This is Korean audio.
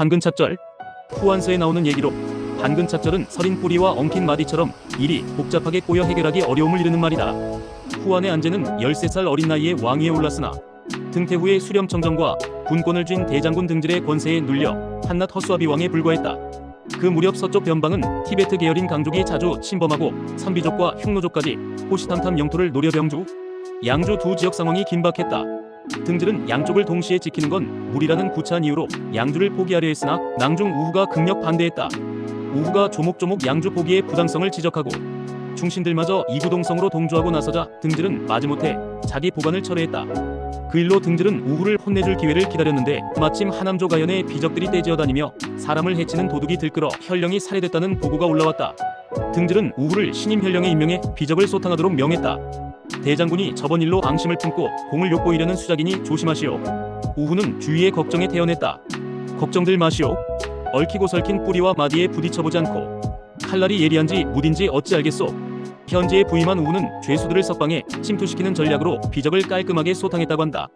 반근착절 후한서에 나오는 얘기로 반근착절은 서린 뿌리와 엉킨 마디처럼 일이 복잡하게 꼬여 해결하기 어려움을 이르는 말이다. 후한의 안제는 13살 어린 나이에 왕위에 올랐으나 등태 후에 수렴청정과 군권을 쥔 대장군 등질의 권세에 눌려 한낱 허수아비 왕에 불과했다. 그 무렵 서쪽 변방은 티베트 계열인 강족이 자주 침범하고 선비족과 흉노족까지 호시탐탐 영토를 노려 병주, 양주 두 지역 상황이 긴박했다. 등질은 양쪽을 동시에 지키는 건 무리라는 구차한 이유로 양주를 포기하려 했으나 낭중 우후가 극력 반대했다. 우후가 조목조목 양주 포기의 부당성을 지적하고 중신들마저 이구동성으로 동조하고 나서자 등질은 마지못해 자기 보관을 철회했다. 그 일로 등질은 우후를 혼내줄 기회를 기다렸는데 마침 하남조 가연의 비적들이 떼지어 다니며 사람을 해치는 도둑이 들끓어 현령이 살해됐다는 보고가 올라왔다. 등질은 우후를 신임 현령에 임명해 비적을 소탕하도록 명했다. 대장군이 저번 일로 앙심을 품고 공을 욕보이려는 수작이니 조심하시오. 우후는 주위의 걱정에 태어냈다. 걱정들 마시오. 얽히고 설킨 뿌리와 마디에 부딪혀보지 않고 칼날이 예리한지 무딘지 어찌 알겠소. 현지에 부임한 우후는 죄수들을 석방해 침투시키는 전략으로 비적을 깔끔하게 소탕했다고 한다.